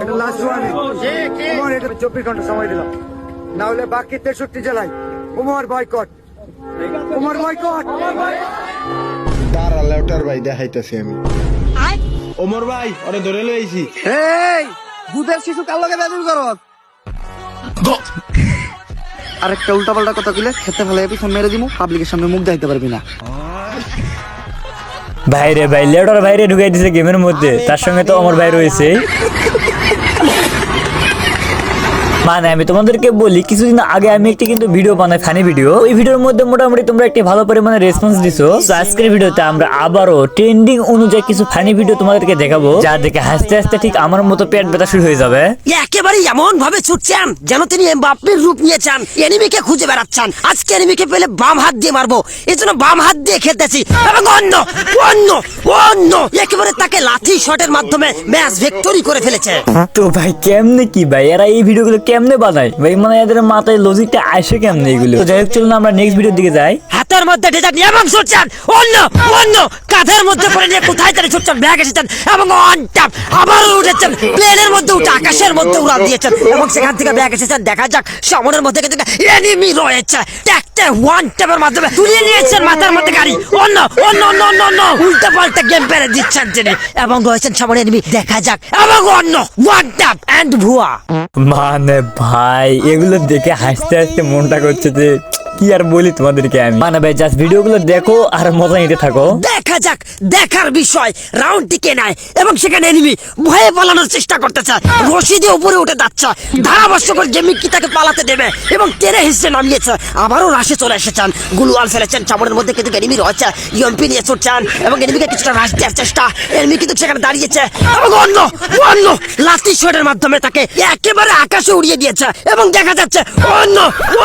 এটা last warning এটা চব্বিশ ঘণ্টা সময় দিলাম। না হলে বাকি তেষট্টি জেলায় উমর বয়কট উমর বয়কট দাঁড়া লেউটার ভাই দেখাইতেছি আমি। ওমর ভাই ওরে ধরে লইছি এই দুধের শিশু কার লগে বেদুর করো আরেকটা উল্টা পাল্টা কথা কইলে খেতে ফেলে পিছন মেরে দিমু পাবলিকের সামনে মুখ দেখাইতে পারবি না। ভাইরে ভাই লেটার বাইরে ঢুকাই দিছে গেমের মধ্যে। তার সঙ্গে তো আমার ভাই রয়েছে মানে আমি তোমাদেরকে বলি কিছুদিন আগে আমি একটি কিন্তু ভিডিও বানাই ফানি ভিডিও ওই ভিডিওর মধ্যে মোটামুটি তোমরা একটি ভালো পরিমাণে রেসপন্স দিছো। তো আজকের ভিডিওতে আমরা আবারও ট্রেন্ডিং অনুযায়ী কিছু ফানি ভিডিও তোমাদেরকে দেখাবো যা দেখে হাসতে হাসতে ঠিক আমার মতো পেট ব্যথা শুরু হয়ে যাবে। একেবারে এমন ভাবে ছুটছেন যেন তিনি বাপের রূপ নিয়েছেন এনিমিকে খুঁজে বেড়াচ্ছেন। আজকে এনিমিকে পেলে বাম হাত দিয়ে মারবো এই জন্য বাম হাত দিয়ে খেলতেছি। এবং অন্য অন্য অন্য একেবারে তাকে লাথি শটের মাধ্যমে ম্যাচ ভিক্টরি করে ফেলেছে। তো ভাই কেমনে কি ভাই? এরা এই ভিডিওগুলো কেমনে বানায় ভাই মানে এদের মাথায় লজিকটা আসে কেমনে এগুলো? তো যাই হোক, চলুন আমরা নেক্সট ভিডিওর দিকে যাই। হাতের মধ্যে ডেজার্ট নিয়ে এবং ছুটছেন, অন্য অন্য, কাঁধের মধ্যে পরে নিয়ে কোথায় তারা ছুটছেন, ব্যাগ এসেছেন এবং অন ট্যাপ আবারও উঠেছেন প্লেনের মধ্যে উঠে, আকাশের মধ্যে উড়ান দিয়েছেন এবং সেখান থেকে ব্যাগ এসেছেন। দেখা যাক, সামনের মধ্যে কিন্তু এনিমি রয়েছে। ওয়ান মাধ্যমে নিয়েছেন মাথার মধ্যে গাড়ি। অন্য অন্য অন্য অন্য অন্য। উল্টো পাল্টা গেম পেরে দিচ্ছেন তিনি। এবং রয়েছেন এনিমি দেখা যাক। এবং অন্য ওয়ান ট্যাপ অ্যান্ড ভুয়া। মানে ভাই, এগুলো দেখে হাসতে হাসতে মনটা করছে যে, কি আর বলি তোমাদেরকে আমি? মানে ভাই জাস্ট ভিডিওগুলো দেখো আর মজা নিতে থাকো। দেখা যাক, দেখার বিষয়। রাউন্ড টিকে নেয় এবং সেখানে এনিমি ভয়ে পালানোর চেষ্টা করতেছে রশি দিয়ে উপরে উঠে যাচ্ছে। ধারাবর্ষকর গেমিং কি তাকে পালাতে দেবে এবং টেনে হিসেবে নামিয়েছে। আবারও রাশে চলে এসেছেন। গুলওয়াল ফেলেছেন, চামড়ের মধ্যে কিন্তু এনিমি রয়েছে। ইউএমপি নিয়ে ছুটছেন এবং এনিমিকে কিছুটা রাশ দেওয়ার চেষ্টা। এনিমি কিন্তু সেখানে দাঁড়িয়েছে। এবং অন্য অন্য লাঠি শটের মাধ্যমে তাকে একেবারে আকাশে উড়িয়ে দিয়েছে এবং দেখা যাচ্ছে অন্য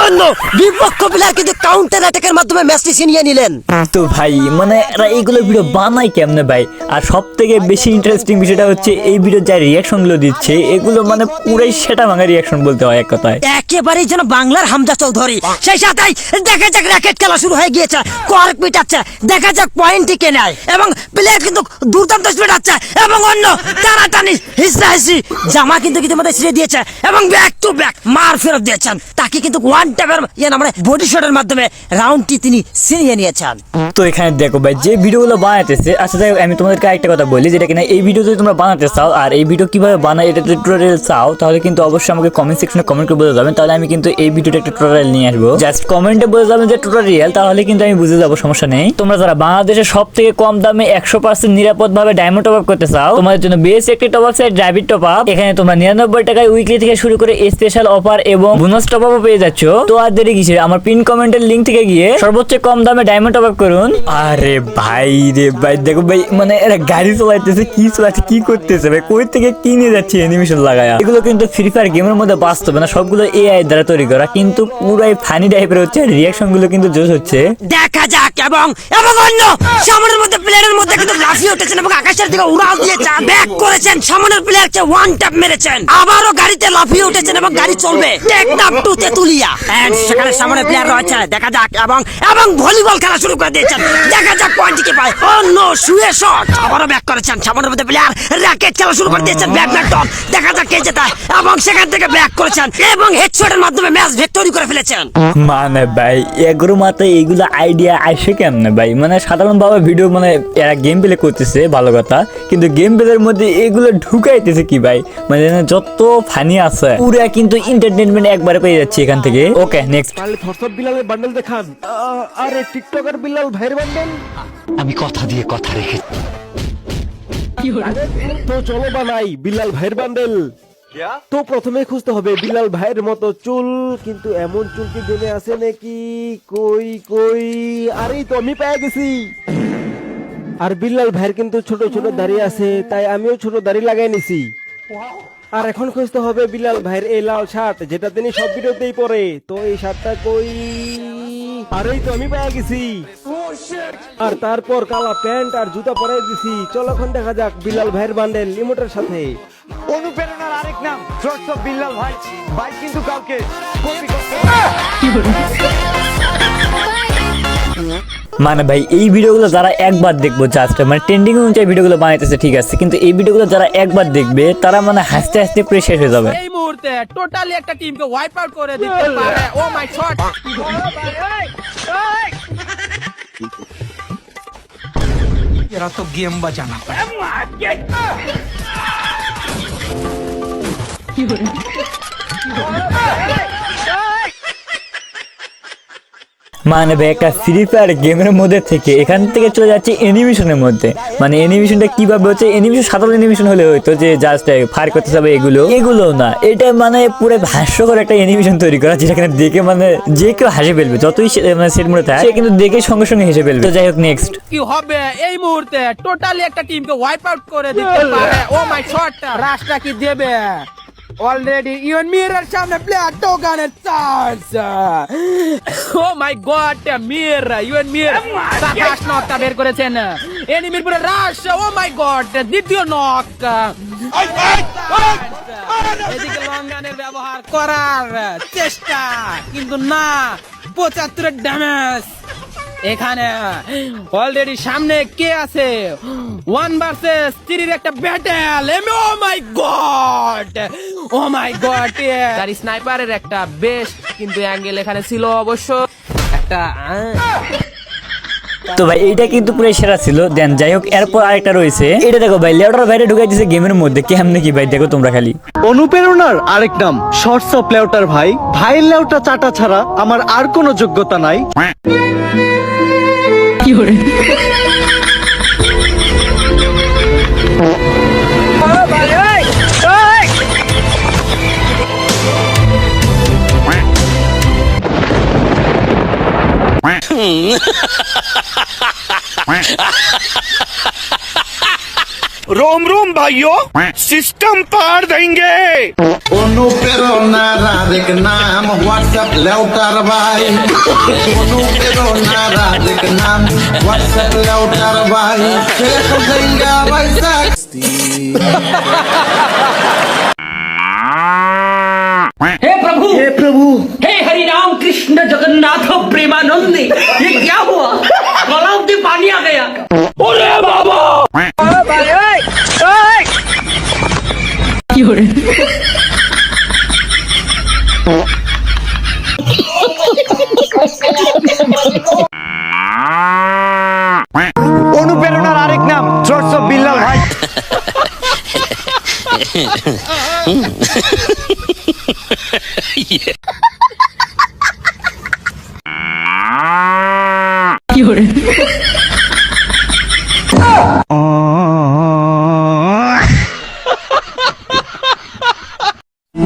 অন্য বিপক্ষ প্লেয়ার কিন্তু কাউন্টার অ্যাটাকের মাধ্যমে ম্যাচটি ছিনিয়ে নিলেন। তো ভাই মানে এরা এইগুলো ভিডিও বানায় কেমনে ভাই? আর সব থেকে বেশি ইন্টারেস্টিং বিষয়টা হচ্ছে এই ভিডিও যা রিয়াকশনগুলো দিচ্ছে এগুলো মানে পুরাই সেটা ভাঙা রিয়াকশন বলতে হয় এক কথায়। একেবারেই যেন বাংলার হামজা চৌধুরী। সেই সাথেই দেখা যাক র্যাকেট খেলা শুরু হয়ে গিয়েছে কর্ক পিটাচ্ছে দেখা যাক পয়েন্ট টিকে নেয় এবং প্লেয়ার কিন্তু দুর্দান্ত স্পিড আছে এবং অন্য টানাটানি হিসরা হিসি জামা কিন্তু ইতিমধ্যে ছিঁড়ে দিয়েছে এবং ব্যাক টু ব্যাক মার ফেরত দিয়েছেন। তাকে কিন্তু ওয়ান ট্যাপের ইয়ে মানে বডি শটের মাধ্যমে রাউন্ডটি তিনি ছিনিয়ে নিয়েছেন। তো এখানে দেখো ভাই যে ভিডিওগুলো বানাতেছে আচ্ছা যাই আমি তোমাদেরকে একটা কথা বলি, যেটা কিনা এই ভিডিও যদি তোমরা বানাতে চাও, আর এই ভিডিও কীভাবে বানায় এটা টিউটোরিয়াল চাও, তাহলে কিন্তু অবশ্যই আমাকে কমেন্ট সেকশনে কমেন্ট করে বলে যাবেন। তাহলে আমি কিন্তু এই ভিডিওটা একটা টিউটোরিয়াল নিয়ে আসব। জাস্ট কমেন্টে বলে যাবেন যে টিউটোরিয়াল তাহলে কিন্তু আমি বুঝে যাব, সমস্যা নেই। তোমরা যারা বাংলাদেশে সব থেকে কম দামে একশো পার্সেন্ট নিরাপদ ভাবে ডায়মন্ড টপ আপ করতে চাও, তোমাদের জন্য বেশ একটি top up site driving top up এখানে তোমরা নিরানব্বই টাকায় উইকলি থেকে শুরু করে স্পেশাল অফার এবং বোনাস টপ আপও পেয়ে যাচ্ছ। তো আর দেরি কিসে আমার পিন কমেন্টের লিঙ্ক থেকে গিয়ে সর্বোচ্চ কম দামে ডায়মন্ড টপ আপ করুন। আরে ভাই রে ভাই, দেখো ভাই মানে এরা গাড়ি চালাইতেছে, কি চালাচ্ছে, কি করতেছে, ভাই, কই থেকে কি নিয়ে যাচ্ছে অ্যানিমেশন এগুলো কিন্তু ফ্রি ফায়ার গেমের মধ্যে বাস্তবে না, সবগুলো এআই দ্বারা তৈরি করা, কিন্তু পুরাই ফানি টাইপের হচ্ছে রিয়াকশনগুলো কিন্তু জোশ হচ্ছে। দেখা যাক এবং এবং অন্য সামনের মধ্যে প্লেয়ারের মধ্যে কিন্তু উঠেছেন এবং আকাশের দিকে উড়াল ব্যাক করেছেন, সামনের প্লেয়ারকে ওয়ান ট্যাপ মেরেছেন। আবারও গাড়িতে লাফিয়ে উঠেছেন এবং গাড়ি চলবে। টেক নাপ টু তেতুলিয়া সেখানে সামনে প্লেয়ার রয়েছে, দেখা যাক এবং এবং ভলিবল খেলা শুরু করে দিয়েছেন। দেখা যাক পায় অন্য শুয়ে শট। আবারও ব্যাক করেছেন সামনের মধ্যে প্লেয়ার র্যাকেট খেলা শুরু করে দিয়েছেন ব্যাক দেখা যাক কে জেতায়। এবং সেখান থেকে ব্যাক করেছেন এবং হেডশটের মাধ্যমে ম্যাচ ভিক্টরি করে ফেলেছেন। মানে ভাই এগুলো মাথায় এইগুলো আইডিয়া আসে কেমনে ভাই? মানে সাধারণভাবে ভিডিও মানে এরা গেম প্লে করতেছে ভালো কথা। কিন্তু গেম প্লের মধ্যে এগুলো ঢুকাইতেছে কি ভাই? মানে যত ফানি আছে। পুরা কিন্তু এন্টারটেনমেন্ট একবারে পেয়ে যাচ্ছে এখান থেকে। ওকে নেক্সট বিলালের বান্ডেল দেখান। আরে টিকটকার বিলাল ভাইয়ের বান্ডেল আমি কথা দিয়ে কথা রেখে তো চলো বানাই বিলাল ভাইয়ের বান্ডেল। তো প্রথমে খুঁজতে হবে বিলাল ভাইয়ের মতো চুল কিন্তু এমন চুল কি গেমে আছে নাকি? কই কই? আরেই তো আমি পেয়ে গেছি। আর বিল্লাল ভাইয়ের কিন্তু ছোট ছোট দাড়ি আছে তাই আমিও ছোট দাড়ি লাগাই নিছি। আর এখন খুঁজতে হবে বিলাল ভাইয়ের এই লাল শার্ট যেটা তিনি সব ভিডিওতেই পরে। তো এই শার্টটা কই? আরেই তো আমি পেয়ে গেছি। আর তারপর কালা প্যান্ট আর জুতা পরে দিছি। চলো এখন দেখা যাক বিলাল ভাইয়ের বান্ডেল লিমোটের সাথে। অনুপ্রেরণার আরেক নাম জোরস বিল্লাল ভাই। ভাই কিন্তু কাউকে মানে ভাই এই ভিডিওগুলো যারা একবার দেখব জাস্ট মানে ট্রেন্ডিং অনুযায়ী ভিডিওগুলো বানাইতেছে ঠিক আছে। কিন্তু এই ভিডিওগুলো যারা একবার দেখবে তারা মানে হাসতে হাসতে পুরো শেষ হয়ে যাবে। এই মুহূর্তে টোটালি একটা টিমকে ওয়াইপ আউট করে দিতে পারে। ও মাই শট तेरा तो गेम बजाना पड़ा। মানে ভাই একটা ফ্রি ফায়ার গেমের মধ্যে থেকে এখান থেকে চলে যাচ্ছে অ্যানিমেশনের মধ্যে। মানে অ্যানিমেশনটা কীভাবে হচ্ছে? অ্যানিমেশন সাধারণ অ্যানিমেশন হলে হয়তো যে জাস্ট ফায়ার করতে যাবে এগুলো। এগুলো না। এটা মানে পুরো হাস্যকর একটা অ্যানিমেশন তৈরি করা যেখানে দেখে মানে যে কেউ হাসে ফেলবে। যতই মানে সেট মনে থাকে সে কিন্তু দেখে সঙ্গে সঙ্গে হেসে ফেলবে। তো যাই হোক নেক্সট কি হবে? এই মুহূর্তে টোটালি একটা টিমকে ওয়াইপ আউট করে দিতে পারে। ও মাই শট রাশটা কি দেবে? অলরেডি ইউন মিরার সামনে প্লেয়ার টোকানের চান্স ও মাই গড মির ইউন মির সাতাশ নকটা বের করেছেন। এনিমির পুরো রাশ ও মাই গড দ্বিতীয় নক এদিকে লঙ্গানের ব্যবহার করার চেষ্টা কিন্তু না পঁচাত্তরের ড্যামেজ এখানে অলরেডি সামনে কে আছে? ওয়ান ভার্সেস থ্রির একটা battle oh my god oh my god তার স্নাইপারের একটা বেশ কিন্তু অ্যাঙ্গেল এখানে ছিল অবশ্য একটা তো ভাই এইটা কিন্তু পুরো সেরা ছিল। দেন যাই হোক এরপর আরেকটা রয়েছে। এটা দেখো ভাই লেউটার বাইরে ঢুকাই দিয়েছে গেমের মধ্যে। কেমনে কি ভাই দেখো তোমরা খালি। অনুপ্রেরণার আরেক নাম শর্টস অফ লেউটার ভাই। ভাইয়ের লেউটা চাটা ছাড়া আমার আর কোনো যোগ্যতা নাই। 有人。रोम रोम भाइयों सिस्टम पार देंगे। नाम व्हाट्सएप भाई नाम व्हाट्सएप भाई অনুপ্রেরণার আরেক নাম চর্চ বিল্লাল ভাই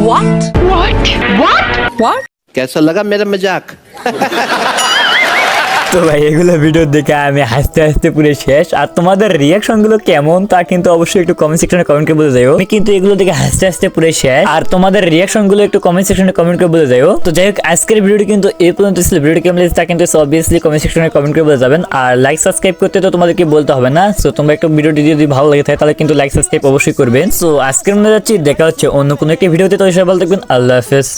What? What? What? What? कैसा लगा मेरा मज़ाक তো ভাই, এগুলো ভিডিও দেখে আমি হাসতে হাসতে পুরো শেষ। আর তোমাদের রিয়াকশনগুলো কেমন, তা কিন্তু অবশ্যই একটু কমেন্ট সেকশনে কমেন্ট করে বলে যাও আমি কিন্তু এগুলো দেখে হাসতে হাসতে পুরো শেষ। আর তোমাদের রিয়াকশনগুলো একটু কমেন্ট সেকশনে কমেন্ট করে বলে যাও তো যাই হোক, আজকের ভিডিওটি কিন্তু এই পর্যন্ত ছিল। ভিডিওটি কেমন লেগেছে তা কিন্তু অবভিয়াসলি কমেন্ট সেকশনে কমেন্ট করে বলে যাবেন। আর লাইক সাবস্ক্রাইব করতে তো তোমাদেরকে বলতে হবে না। সো তোমরা একটু ভিডিওটি যদি ভালো লাগে থাকে, তাহলে কিন্তু লাইক সাবস্ক্রাইব অবশ্যই করবেন। সো আজকের মধ্যে যাচ্ছি। দেখা হচ্ছে অন্য কোনো একটি ভিডিওতে তো সবাই ভালো থাকবেন। আল্লাহ হাফেজ।